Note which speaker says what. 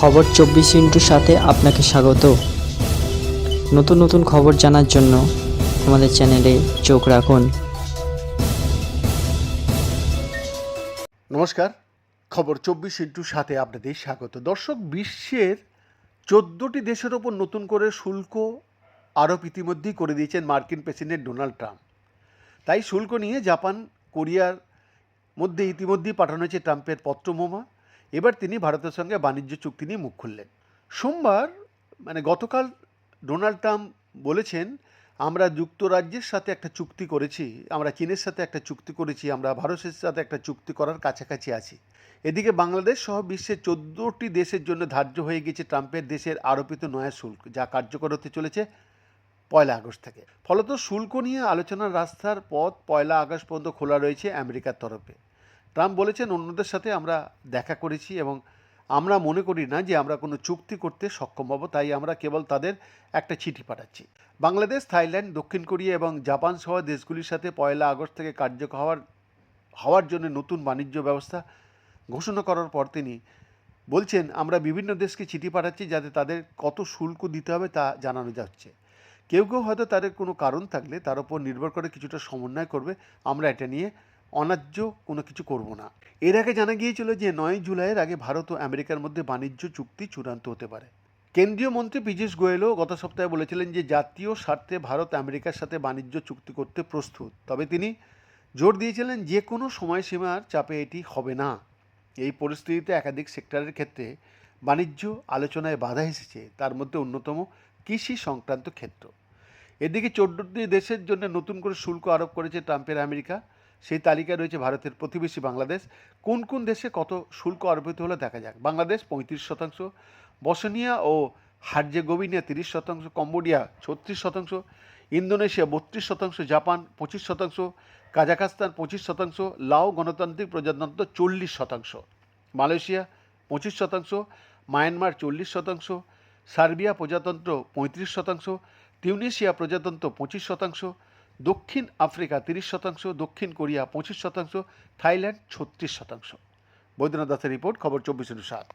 Speaker 1: খবর চব্বিশ ইন্টুর সাথে আপনাকে স্বাগত। নতুন নতুন খবর জানার জন্য আমাদের চ্যানেলে চোখ রাখুন।
Speaker 2: নমস্কার, খবর চব্বিশ ইন্টুর সাথে আপনাদের স্বাগত। দর্শক, বিশ্বের চোদ্দোটি দেশের ওপর নতুন করে শুল্ক আরোপ ইতিমধ্যেই করে দিয়েছেন মার্কিন প্রেসিডেন্ট ডোনাল্ড ট্রাম্প। তাই শুল্ক নিয়ে জাপান, কোরিয়ার মধ্যে ইতিমধ্যেই পাঠানো হয়েছে ট্রাম্পের পত্রমোমা। এবার তিনি ভারতের সঙ্গে বাণিজ্য চুক্তি নিয়ে মুখ খুললেন। সোমবার মানে গতকাল ডোনাল্ড ট্রাম্প বলেছেন, আমরা যুক্তরাজ্যের সাথে একটা চুক্তি করেছি, আমরা চীনের সাথে একটা চুক্তি করেছি, আমরা ভারতের সাথে একটা চুক্তি করার কাছাকাছি আছি। এদিকে বাংলাদেশ সহ বিশ্বের চোদ্দোটি দেশের জন্য ধার্য হয়ে গেছে ট্রাম্পের দেশের আরোপিত নয়া শুল্ক, যা কার্যকর হতে চলেছে পয়লা আগস্ট থেকে। ফলত শুল্ক নিয়ে আলোচনার রাস্তার পথ পয়লা আগস্ট পর্যন্ত খোলা রয়েছে আমেরিকার তরফে। ট্রাম্প বলেছেন, অন্যদের সাথে আমরা দেখা করেছি এবং আমরা মনে করি না যে আমরা কোনো চুক্তি করতে সক্ষম হব, তাই আমরা কেবল তাদের একটা চিঠি পাঠাচ্ছি। বাংলাদেশ, থাইল্যান্ড, দক্ষিণ কোরিয়া এবং জাপান সহ দেশগুলির সাথে পয়লা আগস্ট থেকে কার্যকর হওয়ার হওয়ার জন্য নতুন বাণিজ্য ব্যবস্থা ঘোষণা করার পর তিনি বলছেন, আমরা বিভিন্ন দেশকে চিঠি পাঠাচ্ছি যাতে তাদের কত শুল্ক দিতে হবে তা জানানো যাচ্ছে। কেউ কেউ হয়তো তাদের কোনো কারণ থাকলে তার উপর নির্ভর করে কিছুটা সমন্বয় করবে। আমরা এটা নিয়ে অন্যায্য কোনো কিছু করব না। এর আগে জানা গিয়েছিল যে নয় জুলাইয়ের আগে ভারত ও আমেরিকার মধ্যে বাণিজ্য চুক্তি চূড়ান্ত হতে পারে। কেন্দ্রীয় মন্ত্রী পীযূষ গোয়েলও গত সপ্তাহে বলেছিলেন যে জাতীয় স্বার্থে ভারত আমেরিকার সাথে বাণিজ্য চুক্তি করতে প্রস্তুত। তবে তিনি জোর দিয়েছিলেন যে কোনো সময়সীমার চাপে এটি হবে না। এই পরিস্থিতিতে একাধিক সেক্টরের ক্ষেত্রে বাণিজ্য আলোচনায় বাধা এসেছে। তার মধ্যে অন্যতম কৃষি সংক্রান্ত ক্ষেত্র। এদিকে চোদ্দটি দেশের জন্য নতুন করে শুল্ক আরোপ করেছে ট্রাম্পের আমেরিকা। সেই তালিকায় রয়েছে ভারতের প্রতিবেশী বাংলাদেশ। কোন কোন দেশে কত শুল্ক আরোপিত হলে দেখা যাক। বাংলাদেশ পঁয়ত্রিশ শতাংশ, বসনিয়া ও হার্জেগোভিনিয়া তিরিশ শতাংশ, কম্বোডিয়া ছত্রিশ শতাংশ, ইন্দোনেশিয়া বত্রিশ শতাংশ, জাপান পঁচিশ শতাংশ, কাজাখস্তান পঁচিশ শতাংশ, লাও গণতান্ত্রিক প্রজাতন্ত্র চল্লিশ শতাংশ, মালয়েশিয়া পঁচিশ শতাংশ, মায়ানমার চল্লিশ শতাংশ, সার্বিয়া প্রজাতন্ত্র পঁয়ত্রিশ শতাংশ টিউনিশিয়া প্রজাতন্ত্র পঁচিশ শতাংশ দক্ষিণ আফ্রিকা তিরিশ শতাংশ, দক্ষিণ কোরিয়া পঁচিশ শতাংশ, থাইল্যান্ড ছত্রিশ শতাংশ। বৈদ্যনাথ দাসের রিপোর্ট, খবর চব্বিশ সাত।